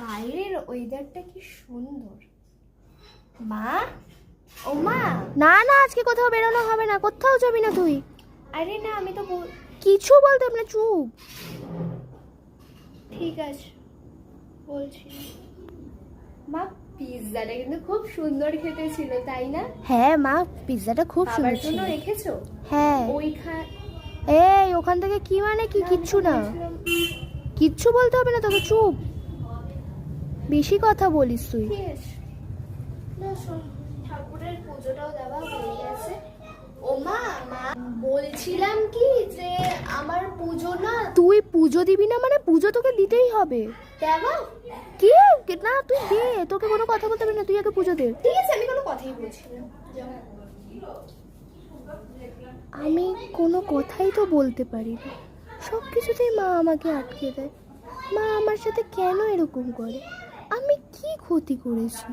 বাইরের ওয়েদারটা কি সুন্দর। মা? ও মা? না না আজকে কোথাও বেরোনো হবে না। কোথাও যাবি না তুই? আরে না আমি তো কিছু বলতে না চুপ। ঠিক আছে বলছি। মা পিৎজাটা কিন্তু খুব সুন্দর খেতে ছিল তাই না? হ্যাঁ মা পিৎজাটা খুব সুন্দর ছিল। জন্য রেখেছো? হ্যাঁ। ওইখান এই ওখান থেকে কি মানে কি কিচ্ছু না। কিচ্ছু বলতে হবে না তোকে চুপ। বেশি কথা বলিস তুই। না শোন ঠাকুরের পুজোটাও দেওয়া হয়ে গেছে। ও মা মা বলছিলাম কি যে আমার পুজো না তুই পুজো দিবি না মানে পুজো তোকে দিতেই হবে। দেওয়া কি? না তুই দে তোকে কোনো কথা বলতে হবে না তুই আগে পুজো দে। ঠিক আছে আমি কোনো কথাই বলছি না। আমি কোনো কথাই তো বলতে পারি না। সব কিছুতেই মা আমাকে আটকে দেয়। মা আমার সাথে কেন এরকম করে? আমি কি ক্ষতি করেছি?